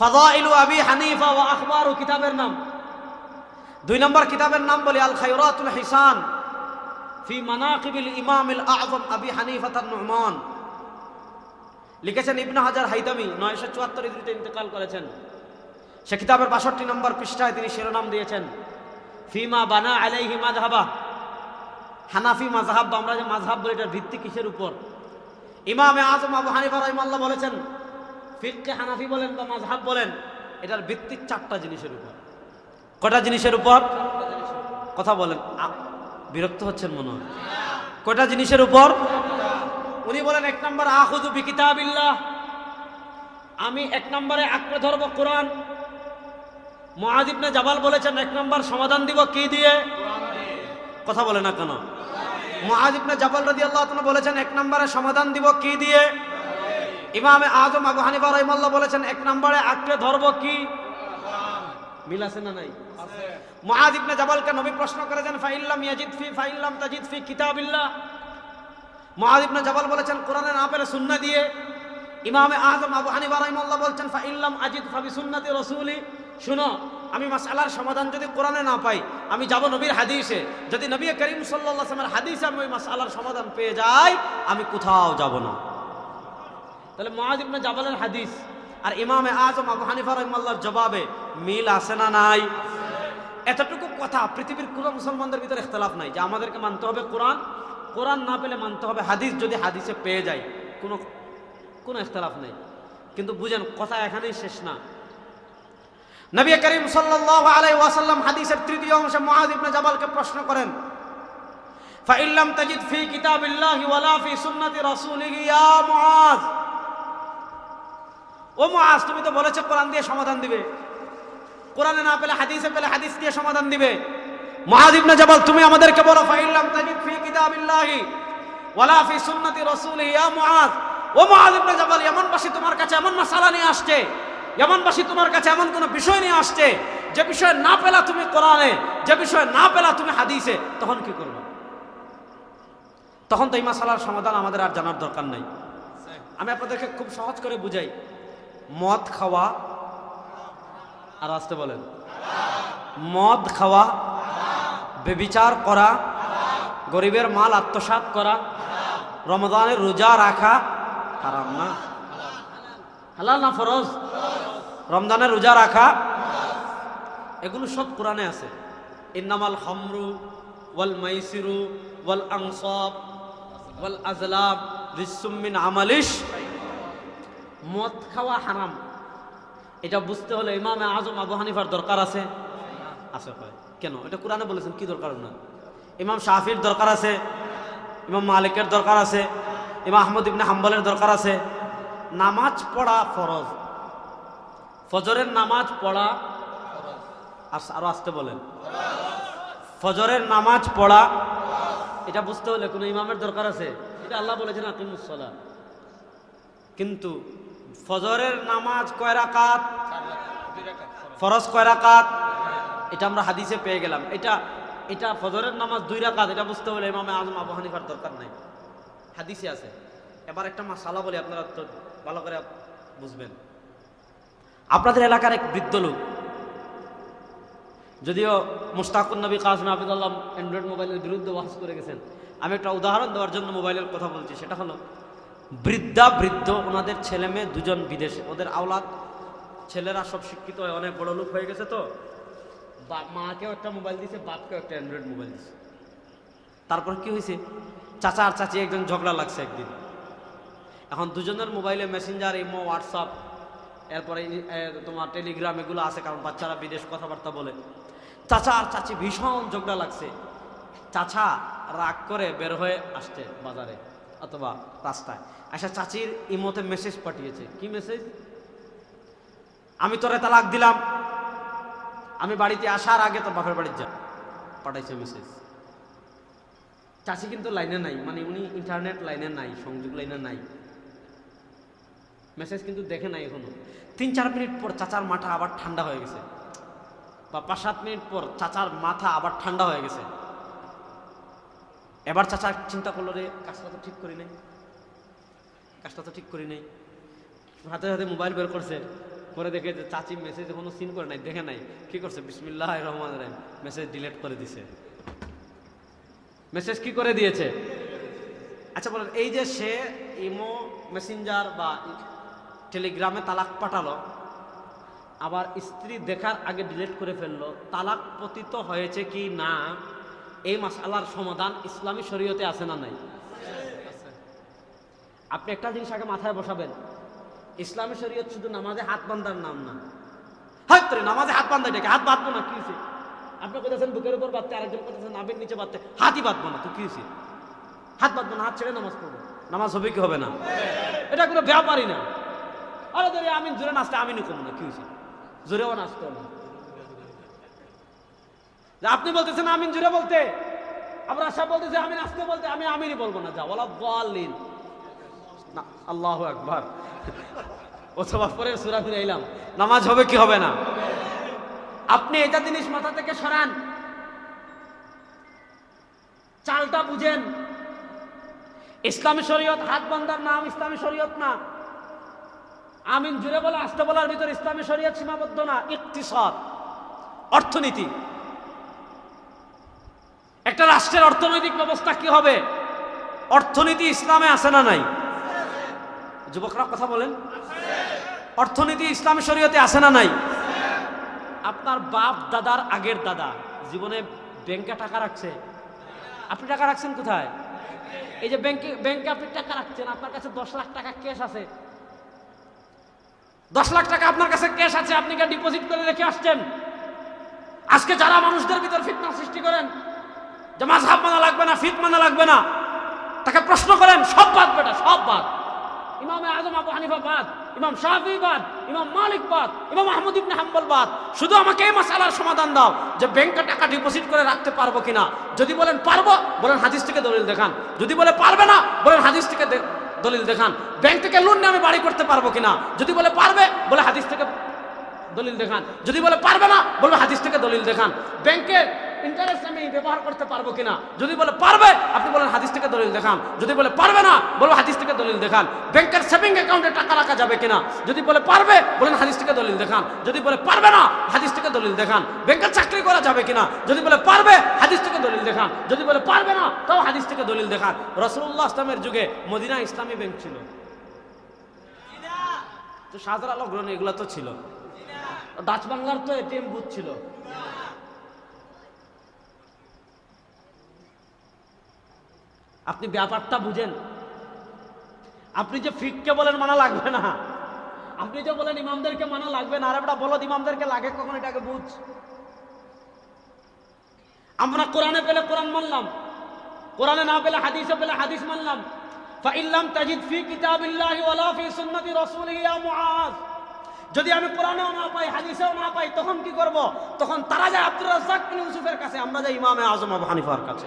ফাদাইলু আবি হানিফা ওয়া আখবারু কিতাবের নাম। দুই নম্বর কিতাবের নাম বলি আল খায়রাতুল হিসান ফি মানাকিবিল ইমামিল আযম আবি হানিফা তার নুমান লিখেছেন ইবনে হাজার হাইতামি, নয়শো চুয়াত্তর ইদ্রিতে ইন্তেকাল করেছেন। সে কিতাবের বাষট্টি নম্বর পৃষ্ঠায় তিনি শিরোনাম দিয়েছেন ফিমা বানা আলাইহি মাযহাবা হানাফি মাযহাব বা আমরা যে মাযহাব বলি, এটার ভিত্তি কিসের উপর? ইমামে আজম আবু হানিফা রাহিমাল্লাহ বলেছেন ফিককে হানাফি বলেন বা মাযহাব বলেন, এটার ভিত্তি চারটা জিনিসের উপর। কটা জিনিসের উপর? কথা বলেন। বিরক্ত হচ্ছেন মনে হয়। কটা জিনিসের উপর? উনি বলেন, এক নম্বর আহুদু বিকিতাবিল্লাহ। আমি এক নম্বরে আঁকড়ে ধরবো কোরআন। মহাজিবনে জাবাল বলেছেন, এক নম্বর, সমাধান দিব কি দিয়ে? কথা বলে না কেন? মহাজিবনে জাবাল রাজি আল্লাহ বলেছেন, এক নম্বরে সমাধান দিব কি দিয়ে? ইমামে আজম আবু হানিফা রহিমাল্লাহ বলেছেন এক নম্বরে আঁকড়ে ধরবো কি? মিল আছে না নাই? মুআজ ইবনে জাবালকে নবী প্রশ্ন করেছেন ফাইল্লাম ইয়াজিদ ফি ফাইল্লাম তাজিদ ফি কিতাবিল্লাহ। মুআজ ইবনে জাবাল বলেছেন কোরআনে না পেলে সুন্নাহ দিয়ে। ইমামে আজম আবু হানিফা রাহিমাল্লাহ বলছেন ফাইল্লাম আজিদ ফাবি সুন্নাতি রাসূলি। শুনো আমি মাসআলার সমাধান যদি কোরআনে না পাই আমি যাব নবীর হাদিসে। যদি নবী করিম সাল্লাল্লাহু আলাইহি হাদিসে আমি ওই মাসআলার সমাধান পেয়ে যাই আমি কোথাও যাব না। তাহলে মুআজ ইবনে জাবালের হাদিস। আর ইমামে আজম আবু হানিফা রহিমাল্লাহর জবাবে মিল আছে না নাই? এতটুকু কথা, পৃথিবীর কোনো মুসলমানদের ভিতরে ইখতলাফ নাই যে আমাদেরকে মানতে হবে কোরআন। কোরআন না পেলে মানতে হবে হাদিস, যদি হাদিসে পেয়ে যায়, কোনো কোনো ইখতলাফ নেই। কিন্তু বুঝেন, কথা এখানেই শেষ না। নবী করিম সাল্লাল্লাহু আলাইহি ওয়াসাল্লাম হাদিসের তৃতীয় অংশে মুআজ ইবনে জাবালকে প্রশ্ন করেন ফাইল্লাম তাজিদ ফি কিতাবিল্লাহি ওয়ালা ফি সুন্নতি রাসূলিহি ইয়া মুআজ। ও মুআজ, তুমি তো বলেছ কোরআন দিয়ে সমাধান দিবে। কোরআনে না পেলে হাদিসে পেলে হাদিস দিয়ে সমাধান দিবে। মুআজ ইবনে জাবাল, তুমি আমাদেরকে বলো ফাইল্লাম তাজিদ ফি কিতাবিল্লাহি ওয়ালা ফি সুন্নতি রাসূলিহি, ইয়া মুআজ। ও মুআজ ইবনে জাবাল ইয়ামানবাসী তোমার কাছে এমন মাসালা নিয়ে আসছে ইয়ামানবাসী তোমার কাছে এমন কোন বিষয় নিয়ে আসছে, যে বিষয় না পেলা তুমি কোরআনে, যে বিষয় না পেলা তুমি হাদিসে, তখন কি করবে? তখন তো এই মাসালার সমাধান আমাদের আর জানার দরকার নাই। আমি আপনাদেরকে খুব সহজ করে বুঝাই। মদ খাওয়া। আর আসতে বলেন। মদ খাওয়া। বেবিচার করা। গরিবের মাল আত্মসাৎ করা। রমজানের রোজা রাখা। হারাম না। হালাল না ফরজ? রমজানের রোজা রাখা। এগুলো সব কোরআনে আছে। ইন্নামাল হমরু ওয়াল মাইসিরু ওয়াল আংসব ওয়াল আজলাব রিসুমিন আমালিশ। মদ খাওয়া হারাম। এটা বুঝতে হলে ইমামে আজম আবু হানিফার দরকার আছে। আছে কয় কেন? এটা কোরআনে বলেছেন, কি দরকার না ইমাম শাফির দরকার আছে, ইমাম মালিকের দরকার আছে, ইমাম আহমদ ইবনে হাম্বলের দরকার আছে। নামাজ পড়া ফরজ। ফজরের নামাজ পড়া আরও আসতে বলেন। ফজরের নামাজ পড়া, এটা বুঝতে হলে কোনো ইমামের দরকার আছে। এটা আল্লাহ বলেছেন আকিমুসলা কিন্তু ফজরের নামাজ কয় রাকাত? ফরজ কয় রাকাত? এটা আমরা হাদিসে পেয়ে গেলাম। এটা এটা ফজরের নামাজ দুই রাকাত, এটা বুঝতে হলে ইমামে আজম, আবু হানিফার দরকার নাই। হাদিসে আছে। এবার একটা মাসালা বলি, আপনারা তো ভালো করে বুঝবেন। আপনাদের এলাকার এক বৃদ্ধ লোক, যদিও মুস্তাকুর নবী কাজম আবিদুল্লাহ অ্যান্ড্রয়েড মোবাইলের বিরুদ্ধে ওয়াজ করে গেছেন। আমি একটা উদাহরণ দেওয়ার জন্য মোবাইলের কথা বলছি, সেটা হলো বৃদ্ধা, বৃদ্ধ, ওনাদের ছেলে মেয়ে দুজন বিদেশে। ওদের আওলাদ, ছেলেরা সব শিক্ষিত হয়, অনেক বড় লোক হয়ে গেছে তো। মাকেও একটা মোবাইল দিছে, বাপকেও একটা অ্যান্ড্রয়েড মোবাইল দিছে। তারপর কি হয়েছে? চাচা আর চাচি একজন ঝগড়া লাগছে একদিন। এখন দুজনের মোবাইলে মেসেঞ্জার ইমো হোয়াটসঅ্যাপ এরপরে তোমার টেলিগ্রাম এগুলো আছে, কারণ বাচ্চারা বিদেশ কথাবার্তা বলে। চাচা আর চাচি ভীষণ ঝগড়া লাগছে। চাচা রাগ করে বের হয়ে আসছে বাজারে। অথবা রাস্তায়। আচ্ছা চাচির ইমোতে মেসেজ পাঠিয়েছে। কি মেসেজ আমি তোরে তালাক দিলাম। আমি বাড়িতে আসার আগে তোর বাপের বাড়িতে যা। পাঠাইছে মেসেজ চাচি কিন্তু লাইনে নাই। মানে উনি ইন্টারনেট লাইনে নাই, সংযোগ লাইনে নাই। মেসেজ কিন্তু দেখে নাই এখনও। তিন চার মিনিট পর চাচার মাথা আবার ঠান্ডা হয়ে গেছে। বা পাঁচ সাত মিনিট পর চাচার মাথা আবার ঠান্ডা হয়ে গেছে। এবার চাচা চিন্তা করল রে, কাজটা তো ঠিক করি নাই। কাজটা তো ঠিক করি নাই। হাতে হাতে মোবাইল বের করছে। করে দেখে যে চাচি মেসেজ কোনো সিন করে নাই, দেখে নাই। কি করছে? বিসমিল্লাহ রহমান রহিম। মেসেজ ডিলিট করে দিছে। মেসেজ কি করে দিয়েছে? আচ্ছা বলেন, এই যে সে ইমো মেসেঞ্জার বা টেলিগ্রামে তালাক পাঠালো, আবার স্ত্রী দেখার আগে ডিলিট করে ফেলল, তালাক পতিত হয়েছে কি না? এই মাসালার সমাধান ইসলামী শরীয়তে আছে না নাই? আপনি একটা জিনিস আগে মাথায় বসাবেন। ইসলামী শরীয়ত শুধু নামাজে হাত বান্ধার নাম না। হয়তো রে, নামাজে হাত বান্ধা এটাকে হাত বাঁধবো না কি হয়েছে? আপনি কোথাছেন বুকের উপর বাঁধতে আরেকজন কোথাছেন নাবের নিচে বাঁধতে হাতই বাঁধবো না তো কি হয়েছে? হাত বাঁধবো না হাত ছেড়ে নামাজ পড়ব। নামাজ হবে কি হবে না? এটা কোনো ব্যাপারই না। আরে ধরে আমি জোরে নাচতে আমি নিকম না কি হয়েছে? জোরেও নাচতে হবে আপনি বলতেছেন আমিন জুড়ে বলতে। আবার আশা বলতেছে আমি নাচতে বলতে, আমি আমিনই বলব না, যা বলা বলিন না, আল্লাহ একবার অথবা পরে সুরা ফিরে এলাম। নামাজ হবে কি হবে না? আপনি এটা জিনিস মাথা থেকে সরান। চালটা বুঝেন। ইসলামী শরীয়ত হাত বান্দার নাম ইসলামী শরীয়ত না। আমিন জুড়ে বলে, আসতে বলার ভিতর ইসলামী শরীয়ত সীমাবদ্ধ না, ইকতিসাদ, অর্থনীতি। একটা রাষ্ট্রের অর্থনৈতিক ব্যবস্থা কি হবে? অর্থনীতি ইসলামে আছে না নাই? যুবকরা কথা বলেন। অর্থনীতি ইসলামী শরীয়তে আছে না নাই? আপনার বাপ দাদার আগের দাদা জীবনে ব্যাংকে টাকা রাখছে। আপনি টাকা রাখছেন কোথায়? এই যে ব্যাংকে ব্যাংকে আপনি টাকা রাখছেন, আপনার কাছে দশ লাখ টাকা ক্যাশ আছে। দশ লাখ টাকা আপনার কাছে ক্যাশ আছে, আপনি ডিপোজিট করে রেখে আসছেন? আজকে যারা মানুষদের ভিতর ফিতনা সৃষ্টি করেন যে মাঝহাব মানা লাগবে না ফিত মানা লাগবে না। তাকে প্রশ্ন করেন, সব বাদ বেটা, সব বাদ। ইমাম আজম আবু হানিফা বাদ, ইমাম শাহি বাদ, ইমাম মালিক বাদ, ইমাম আহমদ ইবনে হাম্বল বাদ। শুধু আমাকে এই মাসালার সমাধান দাও যে ব্যাংকে টাকা ডিপোজিট করে রাখতে পারব কিনা। যদি বলেন পারব, বলেন হাদিস থেকে দলিল দেখান। যদি বলে পারবে না, বলেন হাদিস থেকে দলিল দেখান। ব্যাংক থেকে লোন নিয়ে আমি বাড়ি করতে পারব কিনা। যদি বলে পারবে, বলে হাদিস থেকে দলিল দেখান। যদি বলে পারবে না, বলবে হাদিস থেকে দলিল দেখান। ব্যাংকের ইন্টারেস্ট আমি ব্যবহার করতে পারব কিনা? যদি বলে পারবে আপনি বলেন হাদিস থেকে দলিল দেখান। যদি বলে পারবে না বলব হাদিস থেকে দলিল দেখান। ব্যাংকের সেভিং অ্যাকাউন্টে টাকা রাখা যাবে কিনা? যদি বলে পারবে বলেন হাদিস থেকে দলিল দেখান। যদি বলে পারবে না হাদিস থেকে দলিল দেখান। ব্যাংকের চাকরি করা যাবে কিনা? যদি বলে পারবে হাদিস থেকে দলিল দেখান। যদি বলে পারবে না তাও হাদিস থেকে দলিল দেখান। রসুল্লাহ ইসলামের যুগে মদিনা ইসলামী ব্যাংক ছিল। তো সাধারণ আলো গ্রহণ এগুলো তো ছিল। ডাচ বাংলার তো এটিএম বুথ ছিল। আপনি ব্যাপারটা বুঝেন। আপনি যে ফিককে বলেন মানা লাগবে না। আপনি যে বলেন ইমামদেরকে মানা লাগবে না আর একটা বলদ ইমামদেরকে লাগে, কখন এটাকে বুঝ? আমরা কোরআনে পেলে কোরআন মানলাম, কোরআনে না পেলে হাদিসে পেলে হাদিস মানলাম। ফাইল্লাম তাজিদ ফি কিতাবিল্লাহি ওয়ালা ফি সুন্নতি রাসূলিহি ইয়া মুআজ। যদি আমি কোরআনেও না পাই, হাদিসেও না পাই, তখন কি করব? তখন তারা যায় আব্দুর রাজ্জাক বিন ইউসুফের কাছে, আমরা যাই ইমামে আজম আবু হানিফার কাছে।